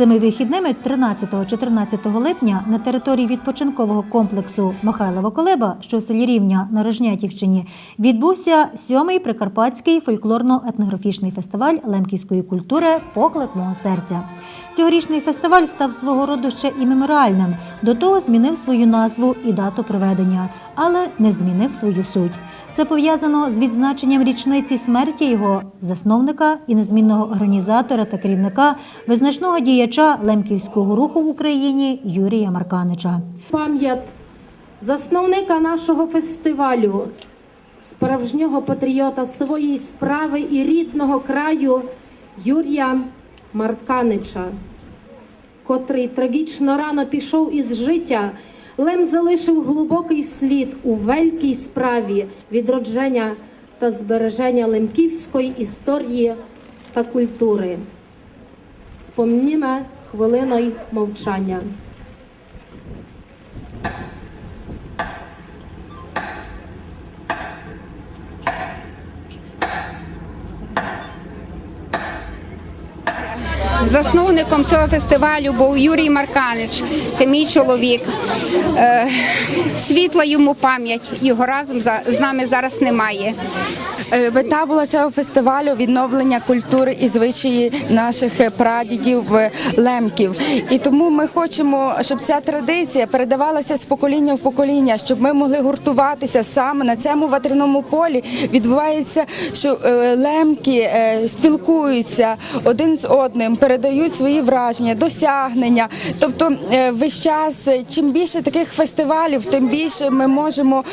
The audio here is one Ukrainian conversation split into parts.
Цими вихідними 13-14 липня на території відпочинкового комплексу Михайлова Колеба, що у селі Рівня на Рожнятівщині, відбувся сьомий прикарпатський фольклорно-етнографічний фестиваль лемківської культури Поклик мого серця. Цьогорічний фестиваль став свого роду ще і меморіальним. До того змінив свою назву і дату проведення, але не змінив свою суть. Це пов'язано з відзначенням річниці смерті його засновника і незмінного організатора та керівника визначного діяча лемківського руху в Україні Юрія Марканича. Пам'ять засновника нашого фестивалю, справжнього патріота своєї справи і рідного краю Юрія Марканича, котрий трагічно рано пішов із життя. Лем залишив глибокий слід у великій справі відродження та збереження лемківської історії та культури. Спомнімо хвилиною мовчання. Засновником цього фестивалю був Юрій Марканич. Це мій чоловік. Е, Світла йому пам'ять. Його разом з нами зараз немає. Е, Мета була цього фестивалю відновлення культури і звичаї наших прадідів е, лемків. І тому ми хочемо, щоб ця традиція передавалася з покоління в покоління, щоб ми могли гуртуватися саме на цьому ватряному полі. Відбувається, що е, лемки спілкуються один з одним, передають свої враження, досягнення. Тобто, весь час, чим більше таких фестивалів, тим більше ми можемо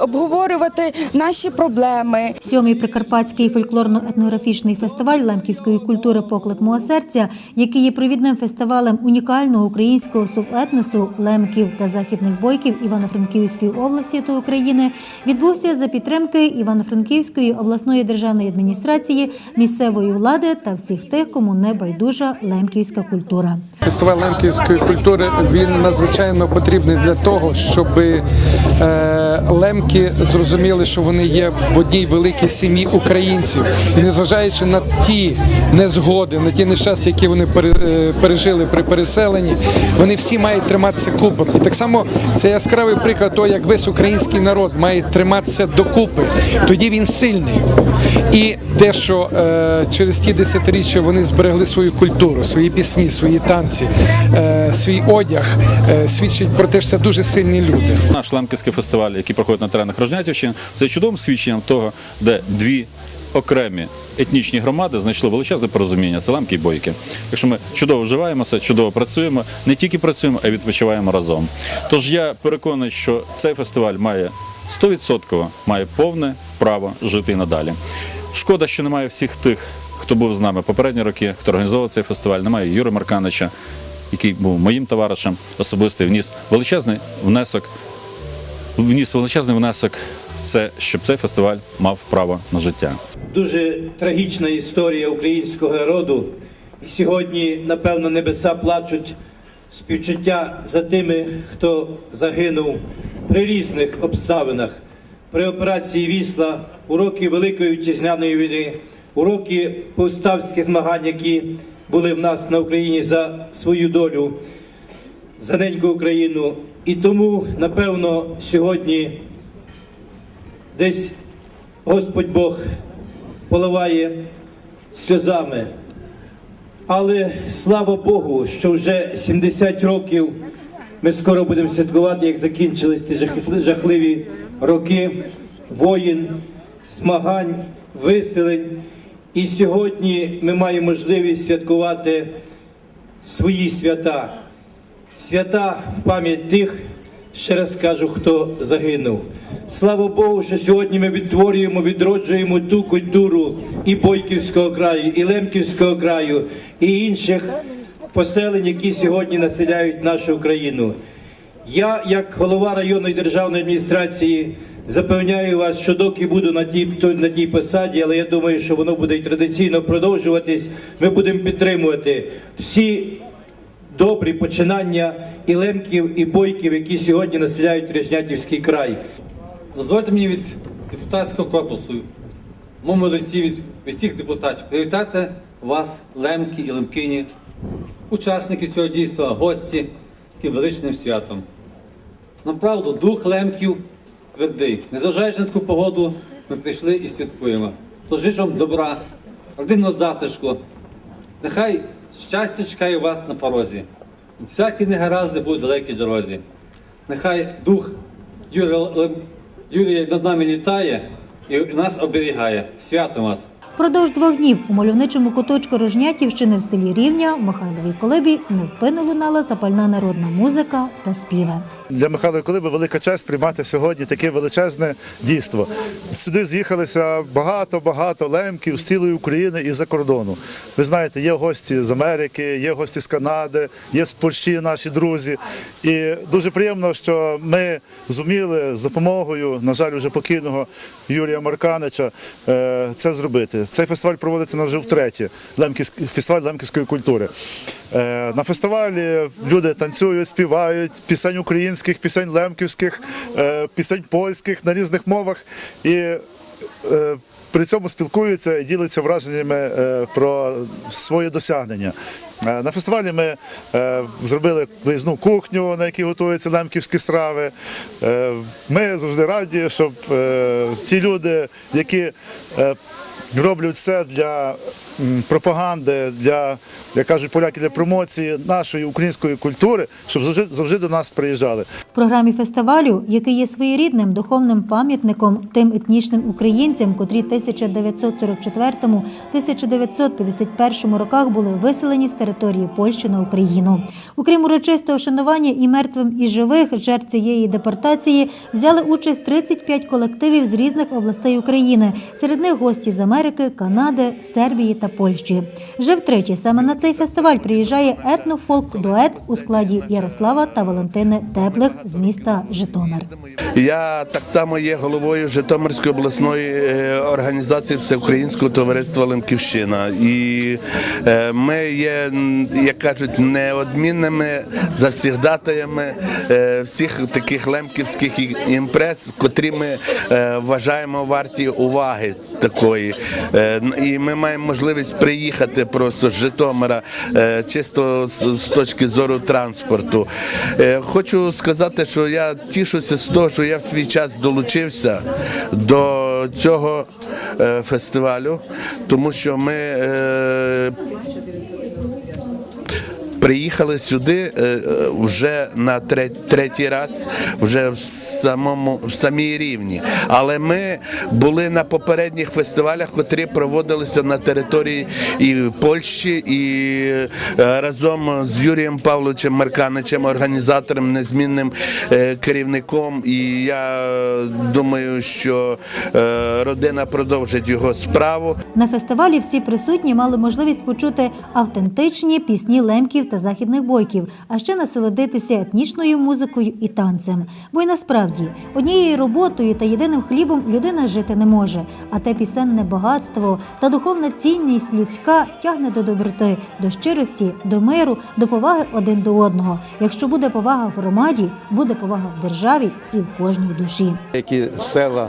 обговорювати наші проблеми. Сьомий прикарпатський фольклорно-етнографічний фестиваль лемківської культури Поклик мого серця, який є провідним фестивалем унікального українського субетносу лемків та західних бойків Івано-Франківської області та України, відбувся за підтримки Івано-Франківської обласної державної адміністрації, місцевої влади та всіх тих, кому не байдужа лемківська культура. Фестиваль лемківської культури він надзвичайно потрібний для того, щоб е, лемки зрозуміли, що вони є в одній великій сім'ї українців, і незважаючи на ті незгоди, на ті нещастя, які вони е, пережили при переселенні, вони всі мають триматися купом. І так само це яскравий приклад того, як весь український народ має триматися докупи. Тоді він сильний. І те, що е, через ті десятиріччя вони зберегли свою культуру, свої пісні, свої танці, е, свій одяг, е, свідчить про те, що це дуже сильні люди. Наш лемківський фестиваль, який проходить на теренах Рожнятівщини, це чудовим свідченням того, де дві окремі етнічні громади знайшли величезне порозуміння. Це лемки і бойки. Так що ми чудово вживаємося, чудово працюємо, не тільки працюємо, а й відпочиваємо разом. Тож я переконаний, що цей фестиваль має 100% має повне право жити і надалі. Шкода, що немає всіх тих, хто був з нами попередні роки, хто організовував цей фестиваль. Немає Юри Марканича, який був моїм товаришем особисто вніс величезний внесок вніс величезний внесок це, щоб цей фестиваль мав право на життя. Дуже трагічна історія українського народу. І сьогодні, напевно, небеса плачуть співчуття за тими, хто загинув при різних обставинах. При операції Вісла, у роки Великої Вітчизняної війни, у роки повставських змагань, які були в нас на Україні за свою долю, за неньку Україну. І тому, напевно, сьогодні десь Господь Бог поливає сльозами. Але слава Богу, що вже 70 років ми скоро будемо святкувати, як закінчились ті жах- жахливі роки воїн, змагань, виселень. І сьогодні ми маємо можливість святкувати свої свята. Свята в пам'ять тих, ще раз кажу, хто загинув. Слава Богу, що сьогодні ми відтворюємо, відроджуємо ту культуру і Бойківського краю, і Лемківського краю, і інших поселень, які сьогодні населяють нашу країну. Я, як голова районної державної адміністрації, запевняю вас, що доки буду на тій, на тій посаді, але я думаю, що воно буде і традиційно продовжуватись. Ми будемо підтримувати всі добрі починання і лемків, і бойків, які сьогодні населяють Ріжнятівський край. Дозвольте мені від депутатського корпусу, моєму листі від всіх депутатів, привітати вас, лемки і лемкині, учасники цього дійства, гості з таким величним святом. Направду, дух лемків твердий. Незважаючи на таку погоду, ми прийшли і святкуємо. Тож вам добра, родинного затишку. Нехай щастя чекає вас на порозі. Всякі негаразди будуть в далекій дорозі. Нехай дух Юрія, Юрія над нами літає і нас оберігає. Свято вас! Впродовж двох днів у мальовничому куточку Рожнятівщини в селі Рівня в Михайловій Колебі невпинно лунала запальна народна музика та співи. Для Михайла Колиби велика честь приймати сьогодні таке величезне дійство. Сюди з'їхалися багато-багато лемків з цілої України і за кордону. Ви знаєте, є гості з Америки, є гості з Канади, є з Польщі наші друзі. І дуже приємно, що ми зуміли з допомогою, на жаль, вже покійного Юрія Марканича е, це зробити. Цей фестиваль проводиться вже втретє. Фестиваль лемківської культури. Е, На фестивалі люди танцюють, співають пісень українських, пісень лемківських, е, пісень польських на різних мовах. І е, при цьому спілкуються і діляться враженнями е, про свої досягнення. На фестивалі ми зробили виїзну кухню, на якій готуються лемківські страви. Ми завжди раді, щоб ті люди, які роблять все для пропаганди, для, як кажуть поляки, для промоції нашої української культури, щоб завжди, завжди до нас приїжджали. В програмі фестивалю, який є своєрідним духовним пам'ятником тим етнічним українцям, котрі в 1944-1951 роках були виселені з території Польщі на Україну. Окрім урочистого вшанування і мертвим, і живих жертв цієї депортації взяли участь 35 колективів з різних областей України. Серед них гості з Америки, Канади, Сербії та Польщі. Вже втретє саме на цей фестиваль приїжджає етнофолк-дует у складі Ярослава та Валентини Теплих з міста Житомир. Я так само є головою Житомирської обласної е, організації Всеукраїнського товариства Лемківщина. І е, ми є, як кажуть, неодмінними завсігдатаями е, всіх таких лемківських і- імпрез, котрі ми вважаємо варті уваги такої. Е, І ми маємо можливість приїхати просто з Житомира, е, чисто з точки зору транспорту. Е, Хочу сказати, що я тішуся з того, що я в свій час долучився до цього фестивалю, тому що ми. Приїхали сюди е, е, вже на тре- третій раз, вже в самому в самій рівні. Але ми були на попередніх фестивалях, котрі проводилися на території і Польщі, і е, разом з Юрієм Павловичем Марканичем, організатором, незмінним керівником. І я думаю, що родина продовжить його справу. На фестивалі всі присутні мали можливість почути автентичні пісні лемків та західних бойків, а ще насолодитися етнічною музикою і танцем. Бо й насправді однією роботою та єдиним хлібом людина жити не може. А те пісенне багатство та духовна цінність людська тягне до доброти, до щирості, до миру, до поваги один до одного. Якщо буде повага в громаді, буде повага в державі і в кожній душі. які села,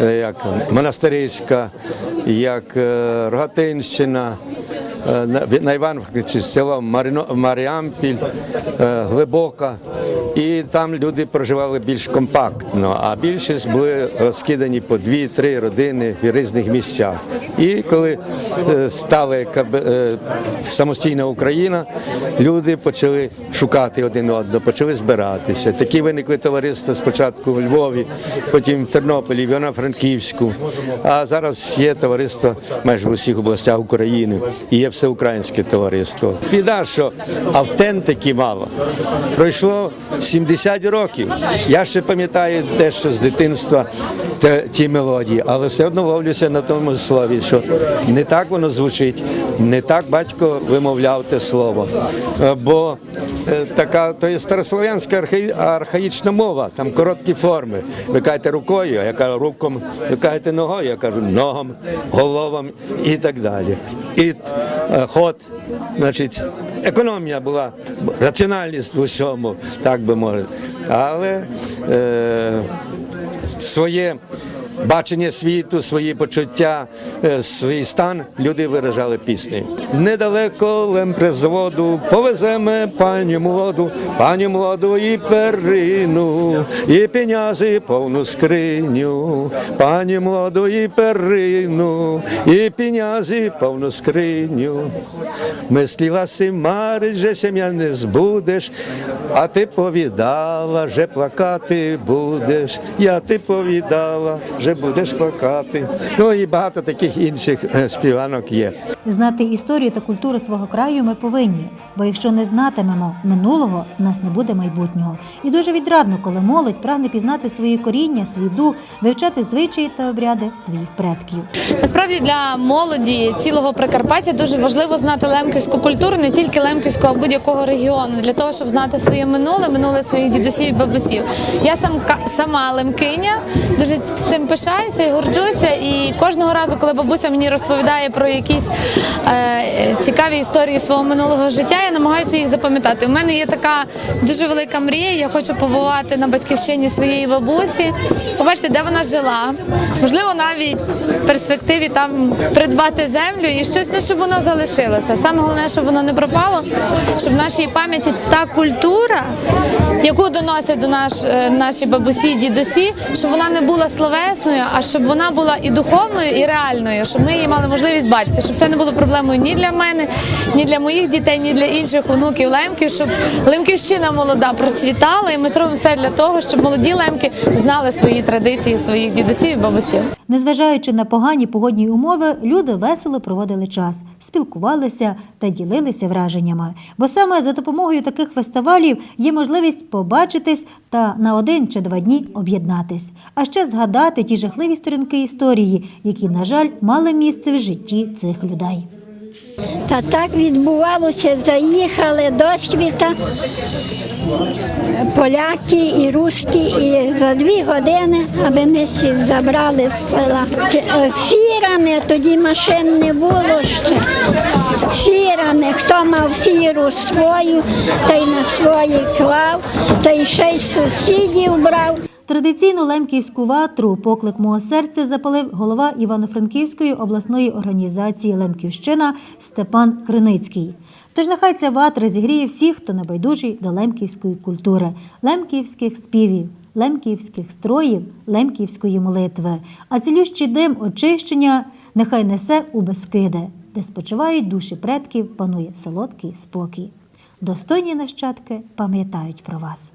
е, як Монастирська, як е, Рогатинщина, на- на Івано-Франківську село Маріампіль, е, Глибока. І там люди проживали більш компактно, а більшість були розкидані по дві-три родини в різних місцях. І коли е, стала е, самостійна Україна, люди почали шукати один одного, почали збиратися. Такі виникли товариства спочатку у Львові, потім в Тернополі, в Івано-Франківську. А зараз є товариство майже в усіх областях України і є всеукраїнське товариство. Біда, що автентики мало. Пройшло 70 років. Я ще пам'ятаю те, що з дитинства ті мелодії, але все одно ловлюся на тому слові, що не так воно звучить, не так батько вимовляв те слово. Е, Бо е, така то є старослов'янська архаї- архаїчна мова, там короткі форми. Ви кажете рукою, я кажу руком, ви кажете ногою, я кажу ногом, головом і так далі. І е, ход, значить, економія була, раціональність в усьому, так би мовити. Але е, своє бачення світу, свої почуття, е, свій стан люди виражали піснею. Недалеко лемпризводу повеземе пані молоду, пані молоду і перину, і пенязи повну скриню, пані молоду і перину, і пенязи повну скриню. Мисліла си марить, же сім'я не збудеш, а ти повідала, же плакати будеш. Я ти повідала, же будеш плакати. Ну і багато таких інших е, співанок є. Знати історію та культуру свого краю ми повинні, бо якщо не знатимемо минулого, в нас не буде майбутнього. І дуже відрадно, коли молодь прагне пізнати свої коріння, свій дух, вивчати звичаї та обряди своїх предків. Насправді для молоді цілого Прикарпаття дуже важливо знати лемківську культуру, не тільки лемківську, а будь-якого регіону, для того, щоб знати своє минуле, минуле своїх дідусів і бабусів. Я сам сама лемкиня, дуже цим пишаюся і горджуся. І кожного разу, коли бабуся мені розповідає про якісь е, цікаві історії свого минулого життя, я намагаюся їх запам'ятати. У мене є така дуже велика мрія. Я хочу побувати на батьківщині своєї бабусі, побачити, де вона жила. Можливо, навіть в перспективі там придбати землю і щось, ну, щоб воно залишилося. Саме головне, щоб воно не пропало, щоб в нашій пам'яті та культура, яку доносять до наш, е, наші бабусі, дідусі, щоб вона не була словесною, а щоб вона була і духовною, і реальною, щоб ми її мали можливість бачити, щоб це не було проблемою ні для мене, ні для моїх дітей, ні для інших онуків лемків, щоб лемківщина молода процвітала, і ми зробимо все для того, щоб молоді лемки знали свої традиції своїх дідусів і бабусів. Незважаючи на погані погодні умови, люди весело проводили час, спілкувалися та ділилися враженнями. Бо саме за допомогою таких фестивалів є можливість побачитись та на один чи два дні об'єднатись, а ще згадати ті жахливі сторінки історії, які, на жаль, мали місце в житті цих людей. Та так відбувалося, заїхали до світа поляки і руски, і за дві години, аби ми всі забрали з села. Чи- е, Фірами тоді машин не було ще. Фірами, хто мав фіру свою, та й на свої клав, та й ще й сусідів брав. Традиційну лемківську ватру поклик мого серця запалив голова Івано-Франківської обласної організації Лемківщина Степан Криницький. Тож нехай ця ватра зігріє всіх, хто небайдужий до лемківської культури, лемківських співів, лемківських строїв, лемківської молитви. А цілющий дим очищення нехай несе у Бескиди, де спочивають душі предків, панує солодкий спокій. Достойні нащадки пам'ятають про вас.